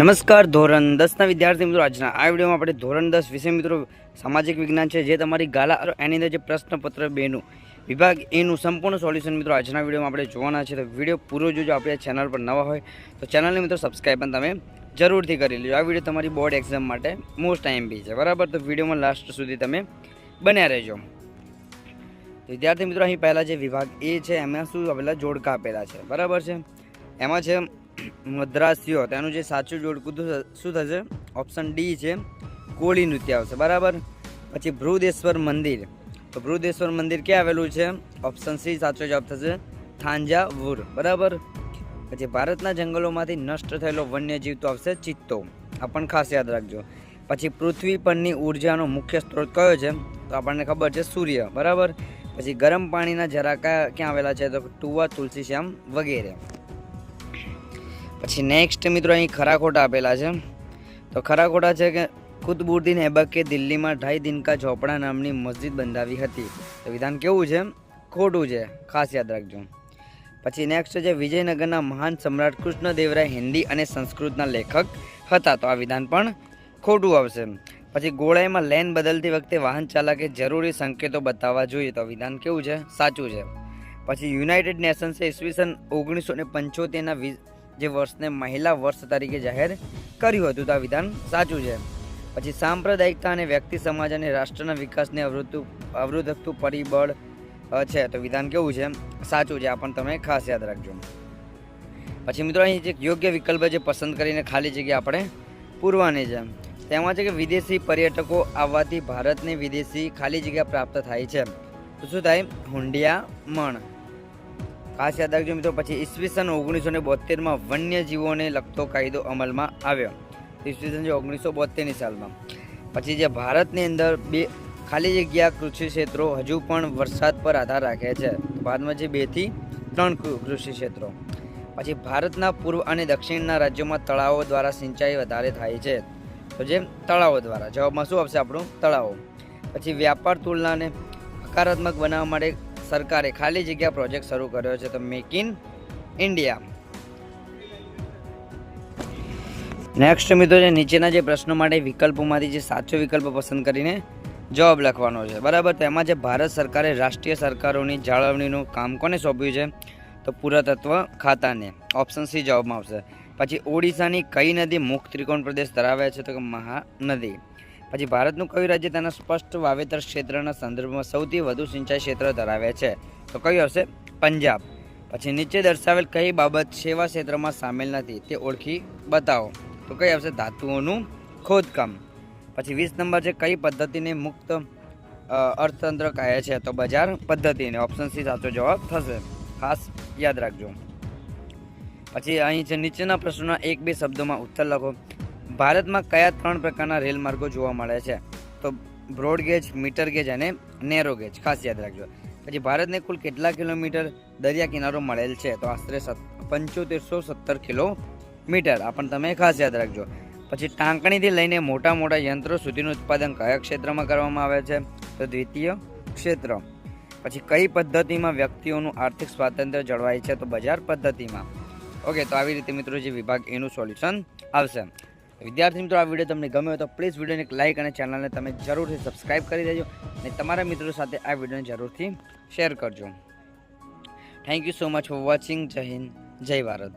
નમસ્કાર, ધોરણ દસના વિદ્યાર્થી મિત્રો. આજના આ વિડીયોમાં આપણે ધોરણ દસ વિષય મિત્રો સામાજિક વિજ્ઞાન છે, જે તમારી ગાલા એની અંદર જે પ્રશ્નપત્ર બેનું, વિભાગ એનું સંપૂર્ણ સોલ્યુશન મિત્રો આજના વિડીયોમાં આપણે જોવાના છે. તો વીડિયો પૂરો જોજો, આપણે ચેનલ પર નવા હોય તો ચેનલને મિત્રો સબસ્ક્રાઈબ પણ તમે જરૂરથી કરી લેજો. આ વીડિયો તમારી બોર્ડ એક્ઝામ માટે મોસ્ટ ટાઈમ બી છે. બરાબર? તો વિડીયોમાં લાસ્ટ સુધી તમે બન્યા રહેજો. વિદ્યાર્થી મિત્રો, અહીં પહેલાં જે વિભાગ એ છે, એમાં શું આપેલા? જોડકા આપેલા છે. બરાબર છે? એમાં છે મદ્રાસીઓ, તેનું જે સાચું જોડકું શું થશે? ઓપ્શન ડી છે, કોળી નૃત્ય આવશે, બરાબર? પછી બૃહદેશ્વર મંદિર. તો બૃહદેશ્વર મંદિર ક્યાં આવેલું છે? ઓપ્શન સી સાચો જવાબ થશે, થાંજાવુર, બરાબર? પછી ભારતના જંગલોમાંથી નષ્ટ થયેલો વન્યજીવ તો આવશે ચિત્તો. આ પણ ખાસ યાદ રાખજો. પછી પૃથ્વી પરની ઉર્જાનો મુખ્ય સ્ત્રોત કયો છે? તો આપણને ખબર છે સૂર્ય, બરાબર? પછી ગરમ પાણીના જરાકા ક્યાં આવેલા છે? તો ટુવા તુલસી શ્યામ વગેરે. પછી નેક્સ્ટ મિત્રો અહીં ખરા ખોટા આપેલા છે. તો ખરા ખોટા છે કે કુતબુદ્દીન હેબકે દિલ્હીમાં ઢાઈ દિનકા ઝોપડા નામની મસ્જિદ બંધાવી હતી. તો વિધાન કેવું છે? ખોટું છે. ખાસ યાદ રાખજો. પછી નેક્સ્ટ છે વિજયનગરના મહાન સમ્રાટ કૃષ્ણદેવરાય હિન્દી અને સંસ્કૃતના લેખક હતા. તો આ વિધાન પણ ખોટું આવશે. પછી ગોળાઈમાં લેન બદલતી વખતે વાહન ચાલકે જરૂરી સંકેતો બતાવવા જોઈએ. તો વિધાન કેવું છે? સાચું છે. પછી યુનાઇટેડ નેશન્સે ઈસવીસન ઓગણીસો ને પંચોતેરના જે વર્ષને મહિલા વર્ષ તરીકે જાહેર કર્યું હતું. તો આ વિધાન સાચું છે. પછી સાંપ્રદાયિકતા અને વ્યક્તિ સમાજ અને રાષ્ટ્રના વિકાસને અવરોધતું, અવરોધકતું પરિબળ છે. તો વિધાન કેવું છે? સાચું છે. આ પણ તમે ખાસ યાદ રાખજો. પછી મિત્રો, અહીં જે યોગ્ય વિકલ્પ જે પસંદ કરીને ખાલી જગ્યા આપણે પૂરવાની છે. તેમાં છે કે વિદેશી પર્યટકો આવવાથી ભારતને વિદેશી ખાલી જગ્યા પ્રાપ્ત થાય છે. તો શું થાય? હુંડિયા મણ ખાસ યાદ રાખજો મિત્રો, પછી ઈસવીસન ઓગણીસો ને બોતેરમાં વન્યજીવોને લગતો કાયદો અમલમાં આવ્યો. ઈસવીસન જે ઓગણીસો બોતેરની સાલમાં. પછી જે ભારતની અંદર બે ખાલી જગ્યા કૃષિ ક્ષેત્રો હજુ પણ વરસાદ પર આધાર રાખે છે. ભારતમાં જે બેથી ત્રણ કૃષિ ક્ષેત્રો પછી ભારતના પૂર્વ અને દક્ષિણના રાજ્યોમાં તળાવો દ્વારા સિંચાઈ વધારે થાય છે. તો જે તળાવો દ્વારા. જવાબમાં શું આવશે આપણું? તળાવો. પછી વ્યાપાર તુલનાને હકારાત્મક બનાવવા માટે સરકારે ખાલી જગ્યા પ્રોજેક્ટ શરૂ કર્યો છે તો મેક ઇન ઇન્ડિયા નેક્સ્ટ મિત્રો છે નીચેના જે પ્રશ્નો માટે વિકલ્પોમાંથી જે સાચો વિકલ્પ પસંદ કરીને જવાબ લખવાનો છે. બરાબર તેમાં જે ભારત સરકારે રાષ્ટ્રીય સરકારોની જાળવણીનું કામ કોને સોંપ્યું છે? તો પુરાતત્વ ખાતાને ઓપ્શન સી જવાબમાં આવશે. પછી ઓડિશાની કઈ નદી મુખ ત્રિકોણ પ્રદેશ ધરાવે છે? તો કે મહાનદી. પછી ભારતનું કયું રાજ્ય તેના સ્પષ્ટ વાવેતર ક્ષેત્રના સંદર્ભમાં સૌથી વધુ સિંચાઈ ક્ષેત્ર ધરાવે છે? તો કયું આવશે? પંજાબ. પછી નીચે દર્શાવેલ કઈ બાબત સેવા ક્ષેત્રમાં સામેલ નથી તે ઓળખી બતાવો. તો કઈ આવશે? ધાતુઓનું ખોદકામ. પછી વીસ નંબર છે, કઈ પદ્ધતિને મુક્ત અર્થતંત્ર કહે છે? તો બજાર પદ્ધતિને ઓપ્શન સી સાચો જવાબ થશે. ખાસ યાદ રાખજો. પછી અહીં છે, નીચેના પ્રશ્નોના એક બે શબ્દોમાં ઉત્તર લખો. ભારતમાં કયા ત્રણ પ્રકારના રેલ માર્ગો જોવા મળે છે? તો બ્રોડ ગેજ, મીટર ગેજ અને નેરો ગેજ. ખાસ યાદ રાખજો. પછી ભારતને કુલ કેટલા કિલોમીટર દરિયા કિનારો મળેલ છે? તો આશરે પંચોતેરસો સત્તર કિલોમીટર. આ પણ તમે ખાસ યાદ રાખજો. પછી ટાંકણીથી લઈને મોટા મોટા યંત્રો સુધીનું ઉત્પાદન કયા ક્ષેત્રમાં કરવામાં આવે છે? તો દ્વિતીય ક્ષેત્ર. પછી કઈ પદ્ધતિમાં વ્યક્તિઓનું આર્થિક સ્વાતંત્ર્ય જળવાય છે? તો બજાર પદ્ધતિમાં. ઓકે, તો આવી રીતે મિત્રો જે વિભાગ એનું સોલ્યુશન આવશે. વિદ્યાર્થી મિત્રો, આ વીડિયો તમને ગમ્યો તો પ્લીઝ વિડીયોને એક લાઇક અને ચેનલને તમે જરૂરથી સબસ્ક્રાઈબ કરી દેજો અને તમારા મિત્રો સાથે આ વિડીયોને જરૂરથી શેર કરજો. Thank you so much for watching Jai Hind, Jai Bharat.